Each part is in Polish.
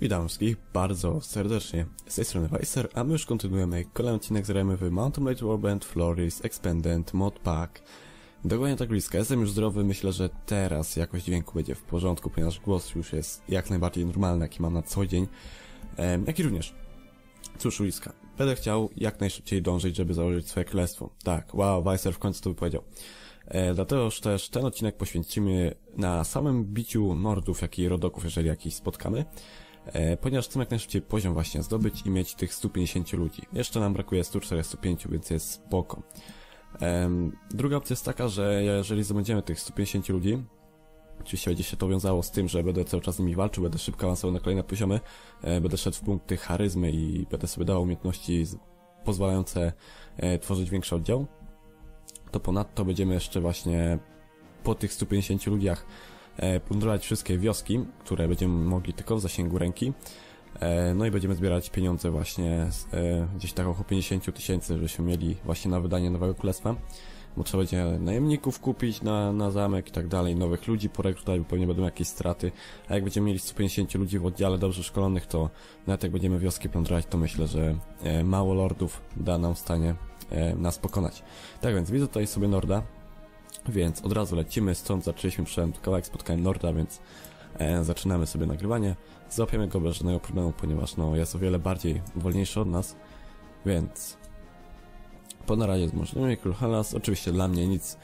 Witam wszystkich bardzo serdecznie. Z tej strony Weiser, a my już kontynuujemy kolejny odcinek z w Mountain Blade Warband, Floris, Expandent, Modpack. Dokładnie tak blisko. Jestem już zdrowy, myślę, że teraz jakość dźwięku będzie w porządku, ponieważ głos już jest jak najbardziej normalny, jaki mam na co dzień. Ehm, jak i również. Cóż, Uliska, będę chciał jak najszybciej dążyć, żeby założyć swoje królestwo. Tak, wow, Weiser w końcu to wypowiedział. E, dlatego też ten odcinek poświęcimy na samym biciu Nordów, jak i Rodoków, jeżeli jakiś spotkamy. E, ponieważ chcemy jak najszybciej poziom właśnie zdobyć i mieć tych 150 ludzi. Jeszcze nam brakuje 145, więc jest spoko. Druga opcja jest taka, że jeżeli zdobędziemy tych 150 ludzi, Oczywiście będzie się to wiązało z tym, że będę cały czas z nimi walczył, będę szybko awansował na kolejne poziomy, e, będę szedł w punkty charyzmy i będę sobie dawał umiejętności pozwalające e, tworzyć większy oddział. To ponadto będziemy jeszcze właśnie po tych 150 ludziach plądrować wszystkie wioski, które będziemy mogli tylko w zasięgu ręki. E, no i będziemy zbierać pieniądze właśnie e, gdzieś tak około 50 tysięcy, żebyśmy mieli właśnie na wydanie nowego królestwa. Bo trzeba będzie najemników kupić na, na zamek i tak dalej, nowych ludzi porekrutować, bo pewnie będą jakieś straty. A jak będziemy mieli 150 ludzi w oddziale dobrze szkolonych, to nawet jak będziemy wioski plądrować, to myślę, że e, mało lordów da nam w stanie e, nas pokonać. Tak więc widzę tutaj sobie Norda, więc od razu lecimy, stąd zaczęliśmy, przyszedłem kawałek, spotkałem Norda, więc e, zaczynamy sobie nagrywanie. Złapiemy go bez żadnego problemu, ponieważ no, jest o wiele bardziej wolniejszy od nas, więc po naradzie z możliwymi Król Halas, oczywiście dla mnie nic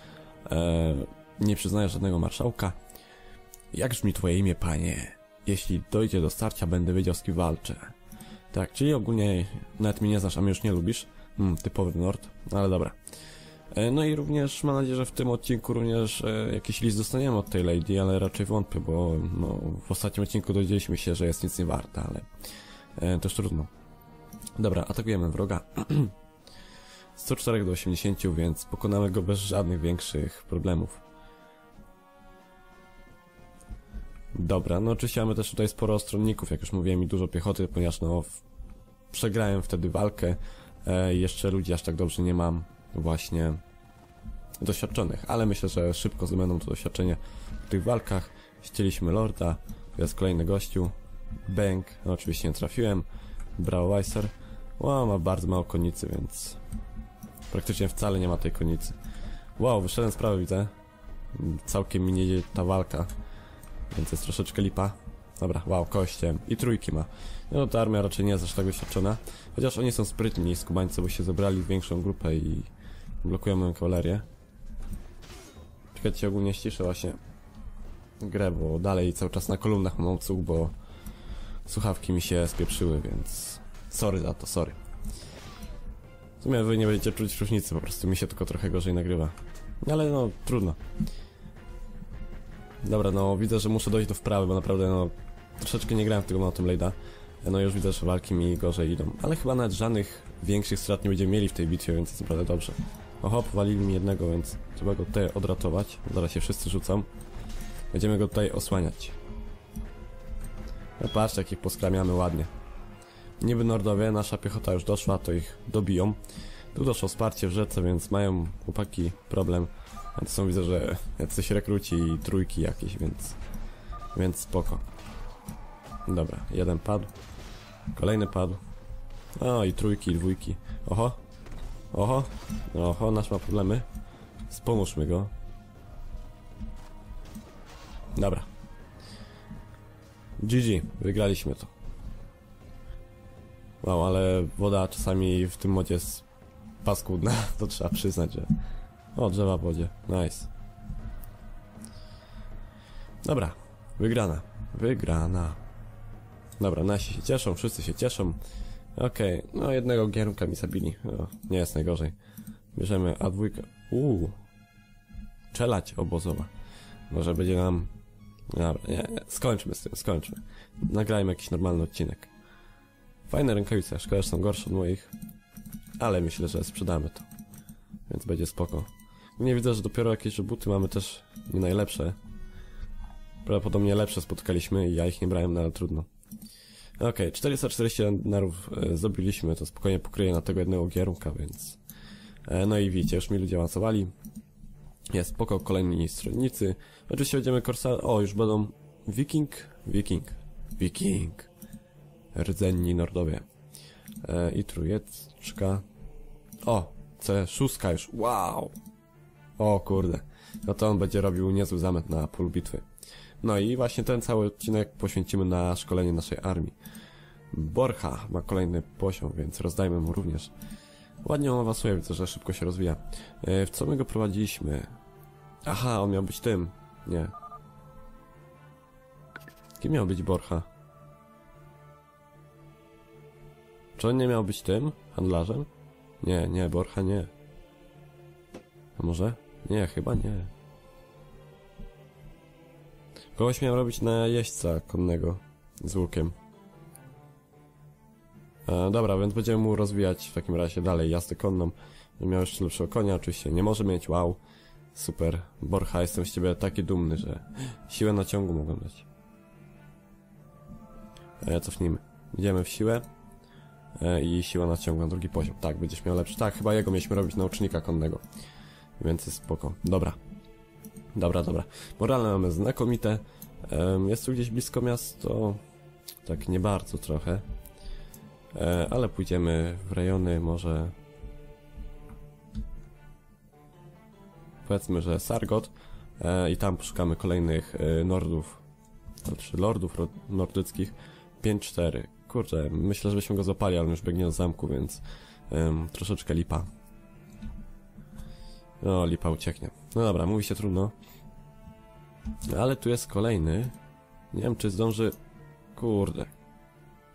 e, nie przyznaję żadnego marszałka. Jak brzmi twoje imię, panie? Jeśli dojdzie do starcia, będę wiedział z kim walczę. Tak, czyli ogólnie nawet mnie nie znasz, a mnie już nie lubisz. Hmm, typowy Nord, no ale dobra. E, no i również mam nadzieję, że w tym odcinku również e, jakiś list dostaniemy od tej lady, ale raczej wątpię, bo no, w ostatnim odcinku dowiedzieliśmy się, że jest nic nie warta, ale e, też trudno. Dobra, atakujemy wroga. 104 do 80, więc pokonamy go bez żadnych większych problemów. Dobra, no oczywiście mamy też tutaj sporo stronników, jak już mówiłem, i dużo piechoty, ponieważ no przegrałem wtedy walkę. E, jeszcze ludzi aż tak dobrze nie mam właśnie doświadczonych, ale myślę, że szybko zdobędą to doświadczenie w tych walkach. Ścieliśmy Lorda, jest kolejny gościu, Bank, no oczywiście nie trafiłem, Brawl Weiser, wow, ma bardzo mało konicy, więc praktycznie wcale nie ma tej konicy. Wow, wyszedłem z prawy, widzę. Całkiem mi nie idzie ta walka, więc jest troszeczkę lipa. Dobra, wow, kościem. I trójki ma. No ta armia raczej nie jest aż tak doświadczona. Chociaż oni są sprytni, skubańcy, bo się zebrali w większą grupę i blokują moją kawalerię. Czekajcie, ogólnie ściszę właśnie grę, bo dalej cały czas na kolumnach mam obsług, bo słuchawki mi się spieprzyły, więc sorry za to, sorry. W sumie wy nie będziecie czuć różnicy, po prostu mi się tylko trochę gorzej nagrywa. Ale no, trudno. Dobra, no widzę, że muszę dojść do wprawy, bo naprawdę no troszeczkę nie grałem w tego Mountain Blade'a. No już widzę, że walki mi gorzej idą. Ale chyba nawet żadnych większych strat nie będziemy mieli w tej bitwie, więc jest naprawdę dobrze. Oho, powalili mi jednego, więc trzeba go tutaj odratować. Zaraz się wszyscy rzucą. Będziemy go tutaj osłaniać. No patrzcie, jak ich poskramiamy ładnie. Niby Nordowie, nasza piechota już doszła, to ich dobiją. Tu doszło wsparcie w rzece, więc mają chłopaki problem. A to są widzę, że jacyś rekruci i trójki jakieś, więc... Więc spoko. Dobra, jeden padł. Kolejny padł. O, i trójki, i dwójki. Oho. Oho. Oho, nasz ma problemy. Spomóżmy go. Dobra. GG, wygraliśmy to. Wow, ale woda czasami w tym modzie jest paskudna, to trzeba przyznać, że... O, drzewa w wodzie. Nice. Dobra, wygrana. Wygrana. Dobra, nasi się cieszą, wszyscy się cieszą. Okej, okay. no jednego gierunka mi zabili. O, nie jest najgorzej. Bierzemy A2. Uuu. Czelać obozowa. Może będzie nam... Dobra, nie, skończmy z tym, skończmy. Nagrajmy jakiś normalny odcinek. Fajne rękawice, szkoda, że są gorsze od moich. Ale myślę, że sprzedamy to. Więc będzie spoko. Nie widzę, że dopiero jakieś buty mamy też nie najlepsze. Prawdopodobnie lepsze spotkaliśmy i ja ich nie brałem, no ale trudno. Okej, okay, 440 narów e, zrobiliśmy, to spokojnie pokryje na tego jednego gierunka, więc... E, no i widzicie, już mi ludzie awansowali. Jest spoko, kolejni stronnicy. Oczywiście będziemy korsa... O, już będą... Wiking? Wiking. Wiking. rdzenni nordowie. E, I trójeczka. O, C6 już, wow! O kurde, no to on będzie robił niezły zamęt na polu bitwy. No i właśnie ten cały odcinek poświęcimy na szkolenie naszej armii. Borcha ma kolejny poziom, więc rozdajmy mu również. Ładnie on awansuje, widzę, że szybko się rozwija. E, w co my go prowadziliśmy? Aha, on miał być tym. Nie. Kim miał być Borcha? Czy on nie miał być tym? Handlarzem? Nie, nie, Borcha nie. A może? Nie, chyba nie. Kogoś miał robić na jeźdźca konnego z łukiem. E, dobra, więc będziemy mu rozwijać w takim razie dalej jazdę konną. Miał jeszcze lepszego konia, oczywiście nie może mieć, wow. Super. Borcha, jestem z ciebie taki dumny, że siłę na ciągu mogę dać. E, cofnijmy. Idziemy w siłę e, i siła na ciągu na drugi poziom. Tak, będziesz miał lepszy. Tak, chyba jego mieliśmy robić naucznika konnego. Więc jest spoko. Dobra. Dobra, dobra. Morale mamy znakomite. Jest tu gdzieś blisko miasto? Tak, nie bardzo trochę. E, ale pójdziemy w rejony może... Powiedzmy, że Sargot e, i tam poszukamy kolejnych e, nordów, znaczy lordów nordyckich. 5-4. Kurczę, myślę, żebyśmy go złapali, ale już biegnie do zamku, więc em, troszeczkę lipa. No, lipa ucieknie. No dobra, mówi się trudno. Ale tu jest kolejny. Nie wiem, czy zdąży... Kurde.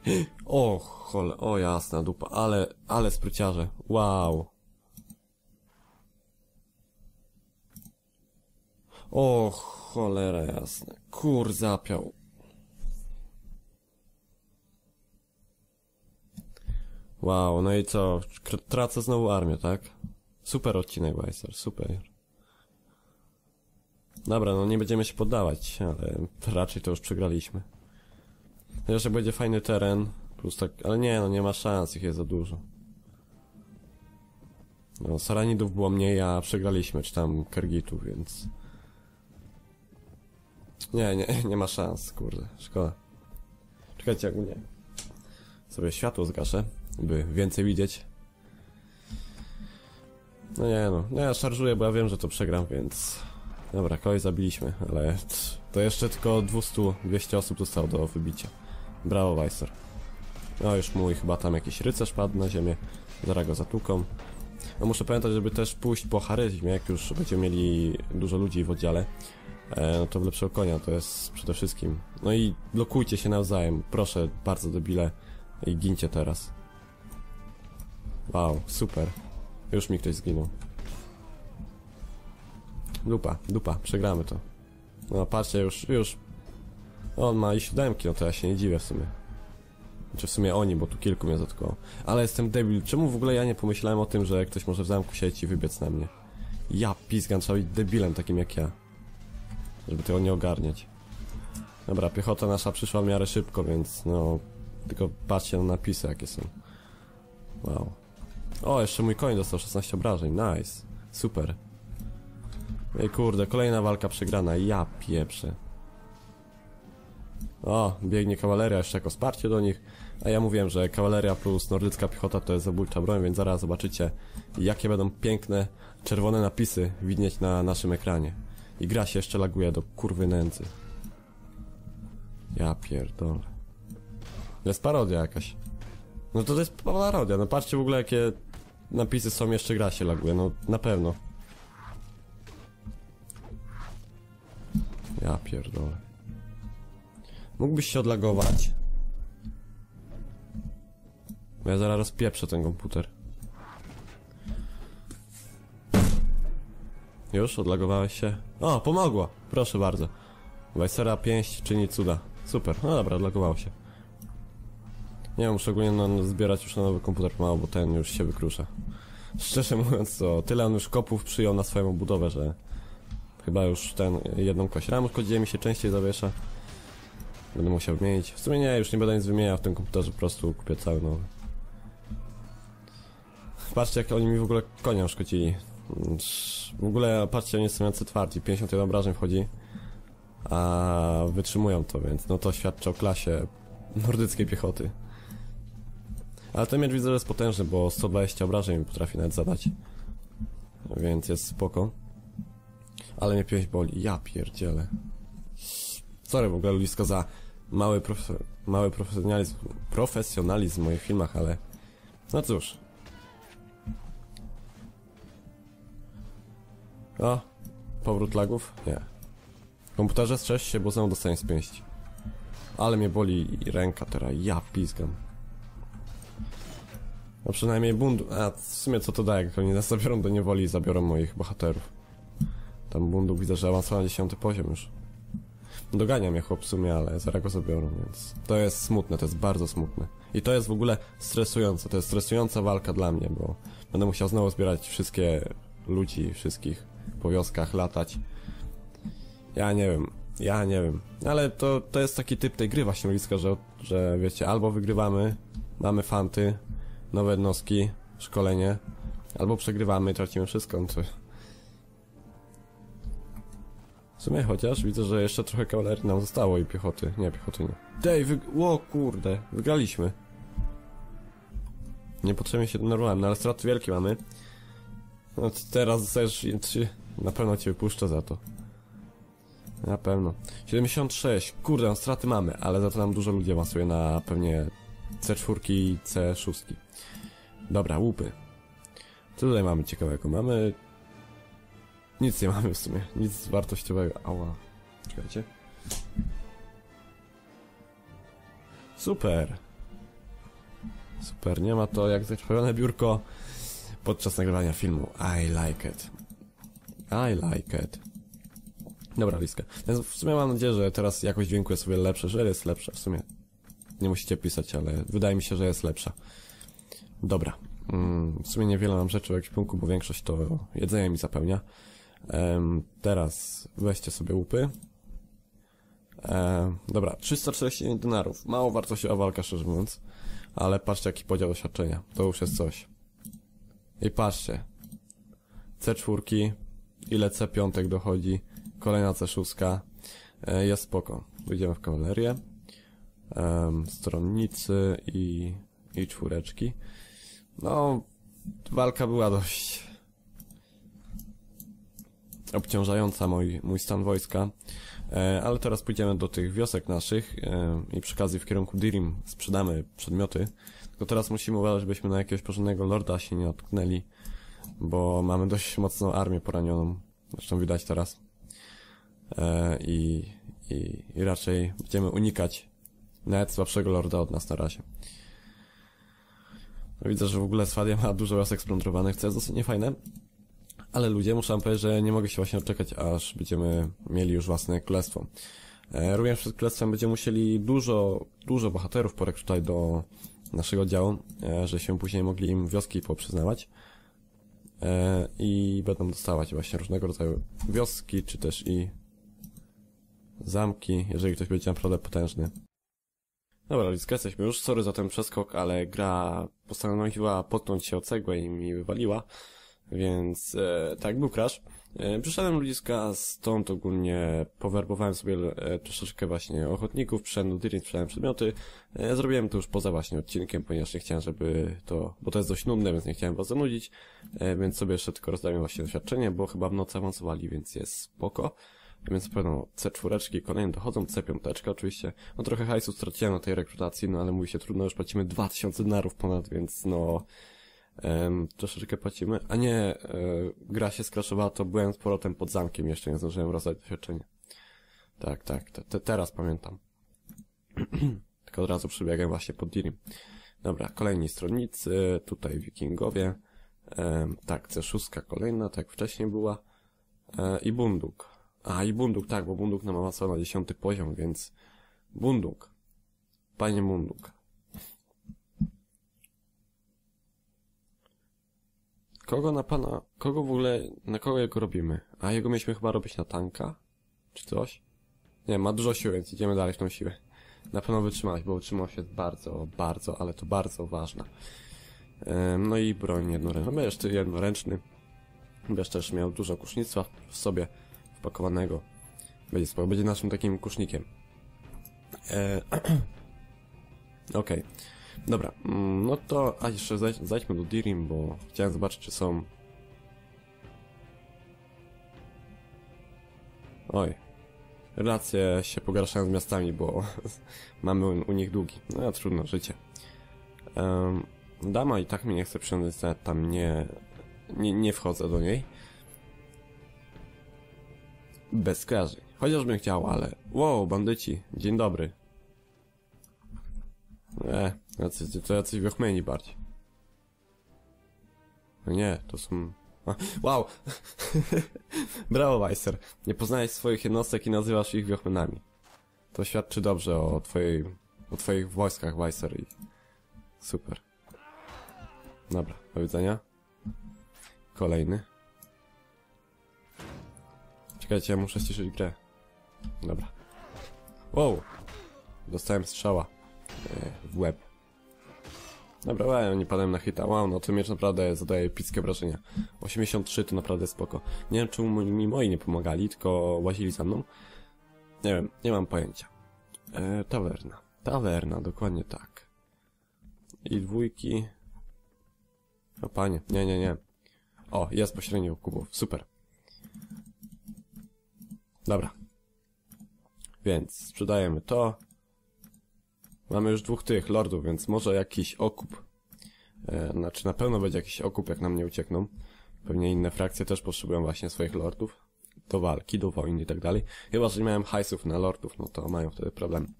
O, chole, o jasna dupa, ale, ale spryciarze. Wow. O, cholera jasna. Kur zapiał. Wow, no i co? Tracę znowu armię, tak? Super odcinek, Weiser, super. Dobra, no nie będziemy się poddawać, ale raczej to już przegraliśmy. Jak będzie fajny teren, plus tak, ale nie, no nie ma szans, ich jest za dużo. No, Saranidów było mniej, a przegraliśmy, czy tam Kergitów, więc... Nie, nie, nie ma szans, kurde, szkoda. Czekajcie, jak nie. Sobie światło zgaszę, by więcej widzieć. No nie no, no ja szarżuję, bo ja wiem, że to przegram, więc... Dobra, kogoś zabiliśmy, ale to jeszcze tylko 200-200 osób zostało do wybicia. Brawo, Weiser. No już mój chyba tam jakiś rycerz padł na ziemię, zaraz go zatłuką. No muszę pamiętać, żeby też pójść po charyzmie, jak już będziemy mieli dużo ludzi w oddziale. E, no to w lepszego konia, to jest przede wszystkim. No i blokujcie się nawzajem, proszę, bardzo debile. I gincie teraz. Wow, super. Już mi ktoś zginął. Dupa, dupa, przegramy to. No patrzcie, już, już. On ma i siódemki, no to ja się nie dziwię w sumie. Znaczy w sumie oni, bo tu kilku mnie zatkoło. Ale jestem debil, czemu w ogóle ja nie pomyślałem o tym, że ktoś może w zamku siedzieć i wybiec na mnie? Ja pizgam, trzeba być debilem takim jak ja. Żeby tego nie ogarniać. Dobra, piechota nasza przyszła w miarę szybko, więc no... Tylko patrzcie na napisy jakie są. Wow. O, jeszcze mój koń dostał 16 obrażeń, nice. Super. Ej kurde, kolejna walka przegrana, ja pieprzę. O, biegnie kawaleria jeszcze jako wsparcie do nich. A ja mówiłem, że kawaleria plus nordycka piechota to jest zabójcza broń, więc zaraz zobaczycie, jakie będą piękne, czerwone napisy widnieć na naszym ekranie. I gra się jeszcze laguje do kurwy nędzy. Ja pierdolę. Jest parodia jakaś. No to to jest parodia, no patrzcie w ogóle jakie napisy są, jeszcze gra się laguje, no na pewno. Ja pierdolę. Mógłbyś się odlagować. Bo ja zaraz rozpieprzę ten komputer. Już? Odlagowałeś się? O, pomogło! Proszę bardzo. Weissera pięść czyni cuda. Super. No dobra, odlagowało się. Nie muszę ogólnie no, zbierać już na nowy komputer mało, bo ten już się wykrusza. Szczerze mówiąc, to tyle on już kopów przyjął na swoją budowę, że chyba już ten jedną kość ramu szkodziłem mi się częściej zawiesza. Będę musiał wymienić. W sumie nie, już nie będę nic wymieniał w tym komputerze, po prostu kupię cały nowy. Patrzcie jak oni mi w ogóle konia szkodzili. W ogóle patrzcie, oni są jacy twardzi, 51 obrażeń wchodzi. A wytrzymują to, więc no to świadczy o klasie nordyckiej piechoty. Ale ten miecz widzę, że jest potężny, bo 120 obrażeń potrafi nawet zadać. Więc jest spoko. Ale mnie pięść boli. Ja pierdzielę. Sorry w ogóle Ludzisko za mały, profe mały profesjonalizm, profesjonalizm w moich filmach, ale... No cóż. O, powrót lagów? Nie. Komputerze strzeż się, bo znowu dostanie z pięści. Ale mnie boli ręka teraz, ja pizgam. No przynajmniej bundu... A, w sumie co to daje, jak oni nas zabiorą do niewoli i zabiorą moich bohaterów. Tam bundu widzę, że awansowałem na 10 poziom już. Dogania mnie chłop w sumie, ale zaraz go zabiorą, więc... To jest smutne, to jest bardzo smutne. I to jest w ogóle stresujące, to jest stresująca walka dla mnie, bo... Będę musiał znowu zbierać wszystkie ludzi, wszystkich po wioskach, latać. Ja nie wiem, ja nie wiem. Ale to, to jest taki typ tej gry właśnie, Liska, że, że wiecie, albo wygrywamy, mamy fanty, nowe jednostki, szkolenie, albo przegrywamy i tracimy wszystko, sumie chociaż widzę, że jeszcze trochę kawalerii nam zostało i piechoty. Nie, piechoty nie. Dej, wy... O kurde, wygraliśmy. Niepotrzebnie się denerwowałem, no ale straty wielkie mamy. No teraz też na pewno cię wypuszczę za to. Na pewno. 76. Kurde, no straty mamy, ale za to nam dużo ludzi awansuje na pewnie C4 i C6. Dobra, łupy. Co tutaj mamy ciekawego? Mamy... Nic nie mamy w sumie. Nic wartościowego. Ała. Czekajcie. Super. Super, nie ma to jak zakrwawione biurko podczas nagrywania filmu. I like it. I like it. Dobra, Liska. Więc w sumie mam nadzieję, że teraz jakość dźwięku jest sobie lepsza, że jest lepsza w sumie. Nie musicie pisać, ale wydaje mi się, że jest lepsza. Dobra. Mm, w sumie niewiele mam rzeczy w ekwipunku, bo większość to jedzenie mi zapełnia. Teraz weźcie sobie łupy. Dobra, 349 denarów. Mało wartościowa walka, szczerze mówiąc. Ale patrzcie, jaki podział doświadczenia. To już jest coś. I patrzcie. C4, ile C5 dochodzi, kolejna C6. E, jest spoko. Wyjdziemy w kawalerię. Stronnicy i, i czwóreczki. No, walka była dość obciążająca mój, mój stan wojska. E, ale teraz pójdziemy do tych wiosek naszych e, i przy okazji w kierunku Dirim sprzedamy przedmioty. Tylko teraz musimy uważać, żebyśmy na jakiegoś porządnego lorda się nie natknęli, bo mamy dość mocną armię poranioną. Zresztą widać teraz. E, i, i, I raczej będziemy unikać nawet słabszego lorda od nas na razie. No, widzę, że w ogóle Swadia ma dużo wiosek splądrowanych, co jest dosyć niefajne. Ale ludzie, muszę wam powiedzieć, że nie mogę się właśnie doczekać, aż będziemy mieli już własne królestwo. E, również przed królestwem będziemy musieli dużo, dużo bohaterów porekrutować do naszego działu, e, że się później mogli im wioski poprzyznawać. E, I będą dostawać właśnie różnego rodzaju wioski, czy też i zamki, jeżeli ktoś będzie naprawdę potężny. Dobra, Liska, jesteśmy już. Sorry za ten przeskok, ale gra postanowiła potknąć się o cegłę i mi wywaliła. Więc e, tak, był crash. E, przyszedłem ludziska, stąd ogólnie powerbowałem sobie e, troszeczkę właśnie ochotników, przyszedłem do Dyrin, sprzedałem przedmioty. E, zrobiłem to już poza właśnie odcinkiem, ponieważ nie chciałem, żeby to, bo to jest dość nudne, więc nie chciałem was zanudzić, e, więc sobie jeszcze tylko rozdałem właśnie doświadczenie, bo chyba w nocy awansowali, więc jest spoko. Więc pewno C4 kolejne dochodzą, C5 oczywiście. No trochę hajsu straciłem na tej rekrutacji, no ale mówi się trudno, już płacimy 2000 denarów ponad, więc no um, troszeczkę płacimy. A nie, e, gra się skraszowała, to byłem z powrotem pod zamkiem, jeszcze nie zdążyłem rozdać doświadczenie. Tak, tak, te, te, teraz pamiętam. Tylko od razu przybiegłem właśnie pod Dirim. Dobra, kolejni stronnicy, tutaj wikingowie. E, tak, C6 kolejna, tak wcześniej była. E, I Bunduk. A, i Bunduk, tak, bo Bunduk nam awansował na dziesiąty poziom, więc... Bunduk. Panie Bunduk. Kogo na pana... Kogo w ogóle... Na kogo jego robimy? A jego mieliśmy chyba robić na tanka? Czy coś? Nie, ma dużo siły, więc idziemy dalej w tą siłę. Na pewno wytrzymać, bo wytrzymałość jest bardzo, bardzo, ale to bardzo ważna. No i broń jednoręczna. No jeszcze jednoręczny. Będziesz też miał dużo kusznictwa w sobie wpakowanego. Będzie spoko, będzie naszym takim kusznikiem. Eee, Okej. Okay. Dobra, mm, no to, a jeszcze zajdź, zajdźmy do Dirim, bo chciałem zobaczyć, czy są... Oj. Relacje się pogarszają z miastami, bo mamy u, u nich długi. No, trudno, życie. Um, dama i tak mnie nie chce przyjąć, nawet tam nie, nie, nie wchodzę do niej. Bez skojarzeń. Chociażbym chciał, ale... Wow, bandyci, dzień dobry. E, jacy, to jacyś wiochmeni bardziej. No nie, to są... Wow! Brawo, Weiser. Nie poznajesz swoich jednostek i nazywasz ich wiochmenami. To świadczy dobrze o twojej... o twoich wojskach, Weiser i... Super. Dobra, do widzenia. Kolejny. Czekajcie, ja muszę ściszyć grę. Dobra. Wow! Dostałem strzała e, w łeb. Dobra, ja nie padłem na hita. Wow, no to miecz naprawdę zadaje epickie wrażenia. 83 to naprawdę spoko. Nie wiem, czemu mi moi nie pomagali, tylko łazili za mną. Nie wiem, nie mam pojęcia. E, tawerna. Tawerna, dokładnie tak. I dwójki. O panie, nie, nie, nie. O, jest pośrednio kubów, super. Dobra. Więc sprzedajemy to. Mamy już dwóch tych lordów, więc może jakiś okup. E, znaczy na pewno będzie jakiś okup, jak nam nie uciekną. Pewnie inne frakcje też potrzebują właśnie swoich lordów. Do walki, do wojny i tak dalej. Chyba, że nie mają hajsów na lordów, no to mają wtedy problem.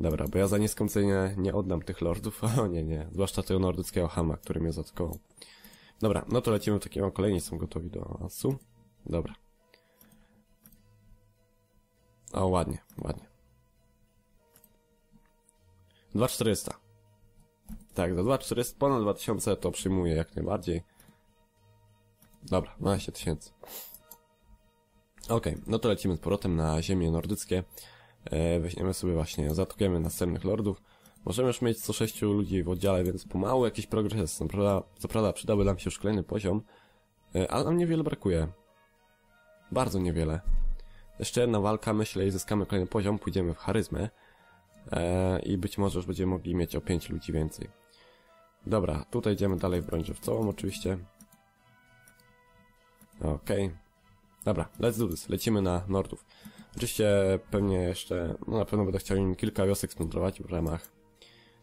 Dobra, bo ja za niską cenę nie oddam tych lordów. O nie, nie. Zwłaszcza tego nordyckiego hama, który mnie zaatakował. Dobra, no to lecimy w takim kolejni są gotowi do asu. Dobra. O, ładnie, ładnie. 2400. Tak, za 2400, ponad 2000 to przyjmuję jak najbardziej. Dobra, 12 tysięcy. Okay, no to lecimy z powrotem na ziemię nordyckie. E, weźmiemy sobie właśnie, zaatakujemy następnych lordów. Możemy już mieć co 6 ludzi w oddziale, więc pomału jakiś progres. Co prawda, co prawda przydałby nam się już kolejny poziom, e, ale nam niewiele brakuje. Bardzo niewiele. Jeszcze jedna walka, myślę, i zyskamy kolejny poziom, pójdziemy w charyzmę. E, I być może już będziemy mogli mieć o 5 ludzi więcej. Dobra, tutaj idziemy dalej w broń żywcową oczywiście. Okej. Okay. Dobra, let's do this. Lecimy na Nordów. Oczywiście pewnie jeszcze, no na pewno będę chciał im kilka wiosek splądrować w ramach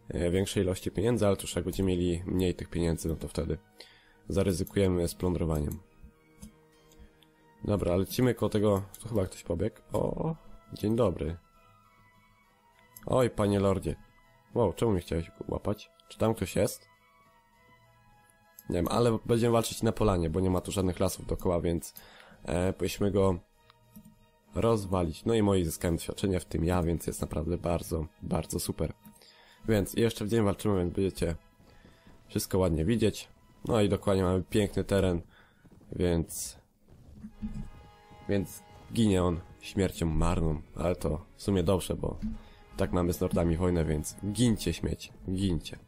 e, większej ilości pieniędzy, ale już jak będziemy mieli mniej tych pieniędzy, no to wtedy zaryzykujemy splądrowaniem. Dobra, lecimy koło tego... Tu chyba ktoś pobiegł. O, dzień dobry. Oj, panie lordzie. Wow, czemu mnie chciałeś łapać? Czy tam ktoś jest? Nie wiem, ale będziemy walczyć na polanie, bo nie ma tu żadnych lasów dookoła, więc e, powinniśmy go rozwalić. No i moi zyskałem doświadczenie, w tym ja, więc jest naprawdę bardzo, bardzo super. Więc jeszcze w dzień walczymy, więc będziecie wszystko ładnie widzieć. No i dokładnie mamy piękny teren, więc więc ginie on śmiercią marną, ale to w sumie dobrze, bo tak mamy z Nordami wojnę, więc gincie śmieć, gincie.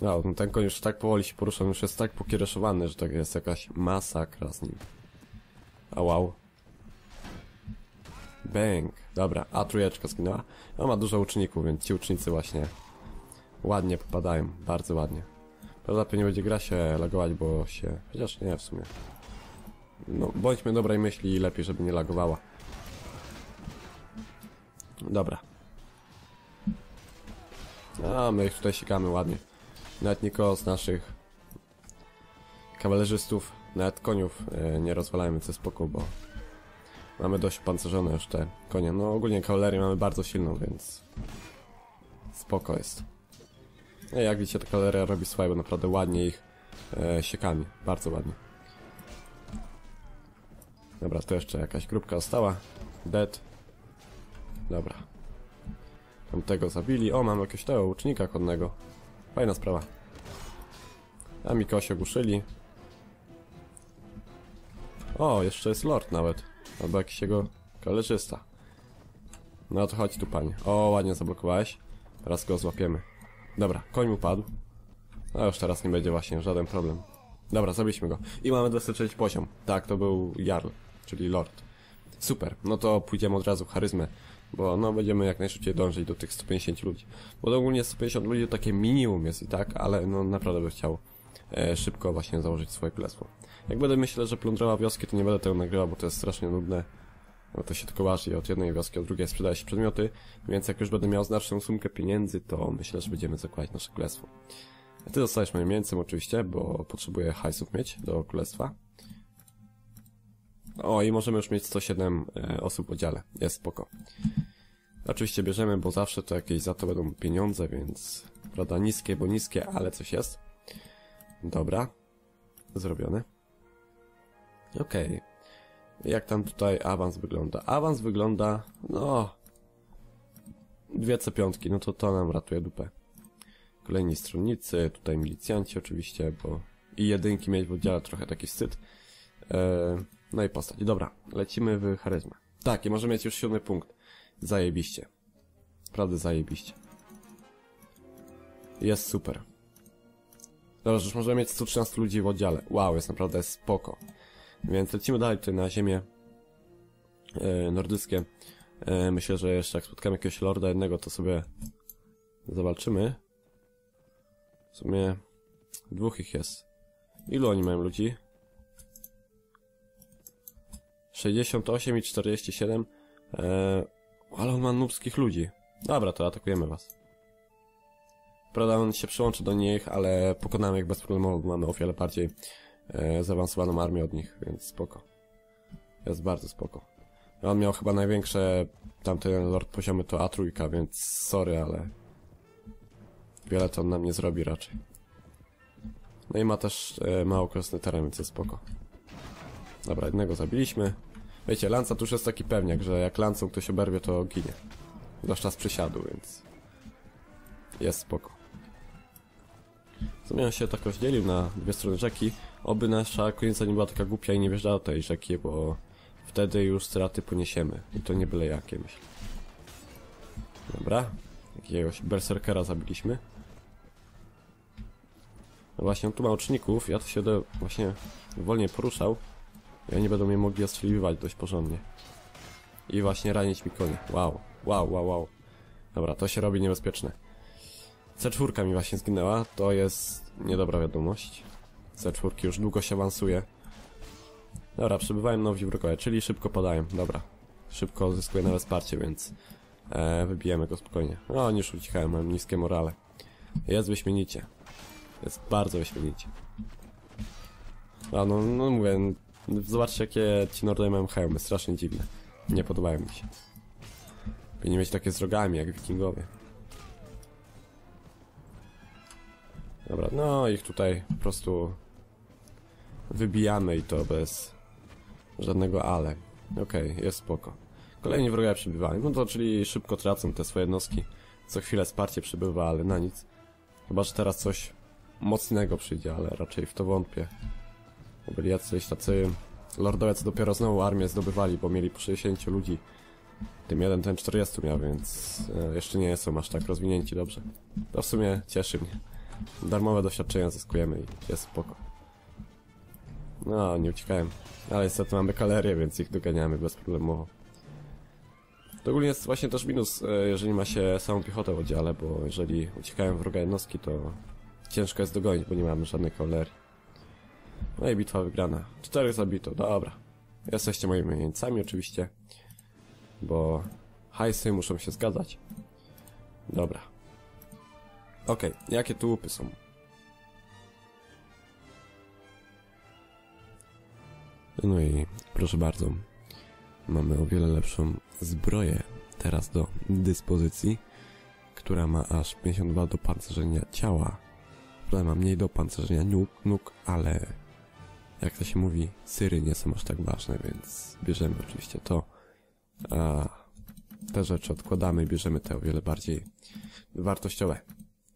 No, ten koń już tak powoli się porusza, już jest tak pokiereszowany, że to jest jakaś masakra z nim. A wow. Bang. Dobra, a trójeczka zginęła. No ma dużo uczników, więc ci ucznicy właśnie ładnie popadają, bardzo ładnie. Prawda, pewnie będzie gra się lagować, bo się... Chociaż nie, w sumie. No, bądźmy dobrej myśli i lepiej, żeby nie lagowała. Dobra. A, my ich tutaj sikamy ładnie. Nawet nikogo z naszych kawalerzystów, nawet koniów e, nie rozwalajmy, co spoko, bo mamy dość pancerzone już te konie. No ogólnie kawalerię mamy bardzo silną, więc spoko jest. No jak widzicie, ta kawaleria robi swoje, bo naprawdę ładnie ich e, siekami. Bardzo ładnie. Dobra, to jeszcze jakaś grupka została. Dead. Dobra. Tamtego zabili. O, mam jakiegoś tego łucznika konnego. Fajna sprawa. A mi się ogłuszyli. O, jeszcze jest lord nawet. Albo jakiś jego koleżysta. No to chodź tu, panie. O, ładnie zablokowałeś. Teraz go złapiemy. Dobra, koń mu padł. No już teraz nie będzie właśnie żaden problem. Dobra, zabiliśmy go. I mamy 23 poziom. Tak, to był Jarl czyli Lord. Super, no to pójdziemy od razu w charyzmę. Bo no będziemy jak najszybciej dążyć do tych 150 ludzi. Bo ogólnie 150 ludzi to takie minimum jest i tak, ale no naprawdę bym chciał e, szybko właśnie założyć swoje królestwo. Jak będę myślę, że plądrował wioski, to nie będę tego nagrywał, bo to jest strasznie nudne. No to się tylko waży od jednej wioski, od drugiej sprzedaje się przedmioty, więc jak już będę miał znaczną sumkę pieniędzy, to myślę, że będziemy zakładać nasze królestwo. A ty dostajesz moim mięcem oczywiście, bo potrzebuję hajsów mieć do królestwa. O, i możemy już mieć 107 e, osób w oddziale. Jest spoko. Oczywiście bierzemy, bo zawsze to jakieś za to będą pieniądze, więc... Prawda, niskie, bo niskie, ale coś jest. Dobra. Zrobione. Okej. Jak tam tutaj awans wygląda? Awans wygląda, no... Dwie C5, no to to nam ratuje dupę. Kolejni stronnicy, tutaj milicjanci oczywiście, bo i jedynki mieć w oddziale trochę taki wstyd. Eee, no i postać. Dobra, lecimy w charyzmę. Tak, i możemy mieć już siódmy punkt. Zajebiście. Prawda zajebiście. Jest super. Dobrze, już możemy mieć 113 ludzi w oddziale. Wow, jest naprawdę spoko. Więc lecimy dalej tutaj na ziemię e, nordyckie. E, myślę, że jeszcze jak spotkamy jakiegoś lorda jednego, to sobie zawalczymy. W sumie dwóch ich jest. Ilu oni mają ludzi? 68 i 47. E, ale on ma nubskich ludzi. Dobra, to atakujemy was. Prawda, on się przyłączy do nich, ale pokonamy ich bez problemu, bo mamy o wiele bardziej e, zaawansowaną armię od nich, więc spoko. Jest bardzo spoko. On miał chyba największe tamten lord poziomy to A3, więc sorry, ale wiele to on nam nie zrobi raczej. No i ma też e, mało krosny teren, więc jest spoko. Dobra, jednego zabiliśmy. Wiecie, lanca to już jest taki pewniak, że jak lancą ktoś oberwie, to ginie. Zwłaszcza z przysiadu, więc... Jest spoko. Zamiast się tak rozdzielił na dwie strony rzeki, oby nasza konica nie była taka głupia i nie wjeżdżała do tej rzeki, bo wtedy już straty poniesiemy. I to nie byle jakie, myślę. Dobra. Jakiegoś berserkera zabiliśmy. No właśnie, on tu ma oczników, ja to się będę właśnie wolniej poruszał. I oni będą mnie mogli ostrzeliwać dość porządnie. I właśnie ranić mi konie. Wow, wow, wow, wow. Dobra, to się robi niebezpieczne. C4 mi właśnie zginęła, to jest niedobra wiadomość. C4 już długo się awansuje. Dobra, przybywają nowi wrogowie, czyli szybko podają, dobra. Szybko zyskuje nowe wsparcie, więc e, wybijemy go spokojnie. No, oni już uciekają, mam niskie morale. Jest wyśmienicie. Jest bardzo wyśmienicie. A no, no mówię, zobaczcie jakie ci Nordowie mają hełmy, strasznie dziwne. Nie podobają mi się. Powinni mieć takie z rogami, jak wikingowie. Dobra, no ich tutaj po prostu wybijamy i to bez żadnego ale. Okej, okay, jest spoko. Kolejni wrogowie przybywają, no to czyli szybko tracą te swoje jednostki. Co chwilę wsparcie przybywa, ale na nic. Chyba, że teraz coś mocnego przyjdzie, ale raczej w to wątpię. Byli jacyś tacy lordowie, co dopiero znowu armię zdobywali, bo mieli po 60 ludzi. Tym jeden ten 40 miał, więc e, jeszcze nie są aż tak rozwinięci dobrze. To w sumie cieszy mnie. Darmowe doświadczenia zyskujemy i jest spoko. No, nie uciekałem. Ale niestety mamy kalerię, więc ich doganiamy bezproblemowo. To ogólnie jest właśnie też minus, e, jeżeli ma się samą piechotę w oddziale, bo jeżeli uciekają wroga jednostki, to ciężko jest dogonić, bo nie mamy żadnej kawalerii. No i bitwa wygrana. Czterech zabito, dobra. Jesteście moimi jeńcami oczywiście, bo hajsy muszą się zgadzać. Dobra. Okay, jakie tu łupy są? No i proszę bardzo, mamy o wiele lepszą zbroję teraz do dyspozycji, która ma aż 52 do pancerzenia ciała. Prawda, ma mniej do pancerzenia nóg, ale jak to się mówi, syry nie są aż tak ważne, więc bierzemy oczywiście to. A te rzeczy odkładamy bierzemy te o wiele bardziej wartościowe.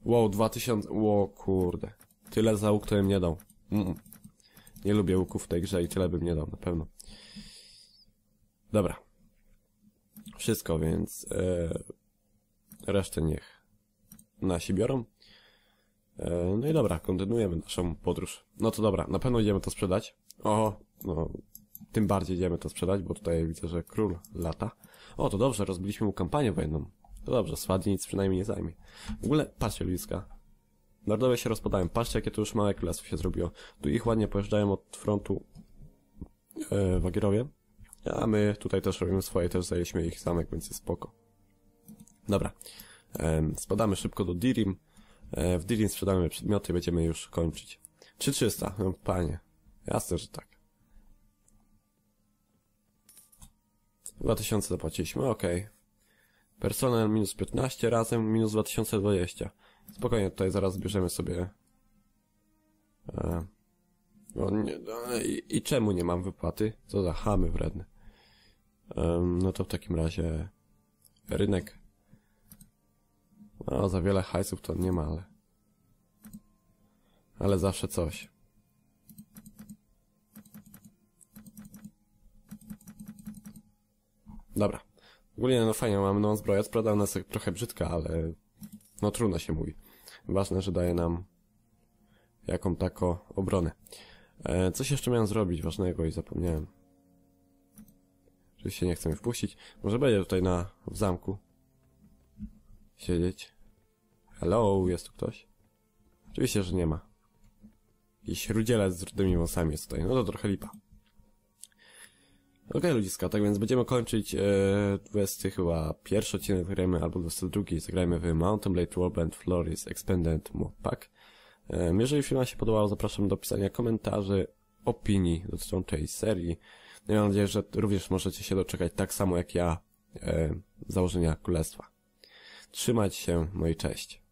Wow, 2000... Ło, kurde. Tyle za łuk to bym nie dał. Mm. Nie lubię łuków w tej grze i tyle bym nie dał, na pewno. Dobra. Wszystko, więc... E, resztę niech nasi biorą. E, no i dobra, kontynuujemy naszą podróż. No to dobra, na pewno idziemy to sprzedać. O, no... tym bardziej idziemy to sprzedać, bo tutaj widzę, że król lata. O, to dobrze, rozbiliśmy mu kampanię wojenną. To dobrze, Swadzi nic przynajmniej nie zajmie. W ogóle, patrzcie ludziska. Narodowie się rozpadają. Patrzcie, jakie to już małe królestwo się zrobiło. Tu ich ładnie pojeżdżają od frontu e, Wagierowie. A my tutaj też robimy swoje, też zajęliśmy ich zamek, więc jest spoko. Dobra. E, spadamy szybko do Dirim. E, w Dirim sprzedamy przedmioty i będziemy już kończyć. 3300, no panie. Jasne, że tak. 2000 zapłaciliśmy, okej. Personel minus 15, razem minus 2020. Spokojnie, tutaj zaraz bierzemy sobie... E, no, nie, no, i, I czemu nie mam wypłaty? Co za chamy wredne. Em, no to w takim razie... Rynek. No, za wiele hajsów to nie ma, ale... Ale zawsze coś. Dobra. Ogólnie no fajnie, mamy nową zbroję, sprawa ona jest trochę brzydka, ale no trudno się mówi. Ważne, że daje nam jaką taką obronę. E, coś jeszcze miałem zrobić ważnego i zapomniałem. Oczywiście nie chcę mnie wpuścić. Może będzie tutaj na, w zamku siedzieć. Hello, jest tu ktoś? Oczywiście, że nie ma. Jakiś rudzielec z rudymi włosami jest tutaj. No to trochę lipa. Okej, okay, ludziska, tak więc będziemy kończyć e, 20 chyba pierwszy odcinek zagrajmy, albo 22 zagrajmy w Mountain Blade Warband Floris Expanded Mod Pack. E, jeżeli film się podobał, zapraszam do pisania komentarzy, opinii dotyczących tej serii. No i mam nadzieję, że również możecie się doczekać tak samo jak ja e, założenia królestwa. Trzymać się, no i cześć.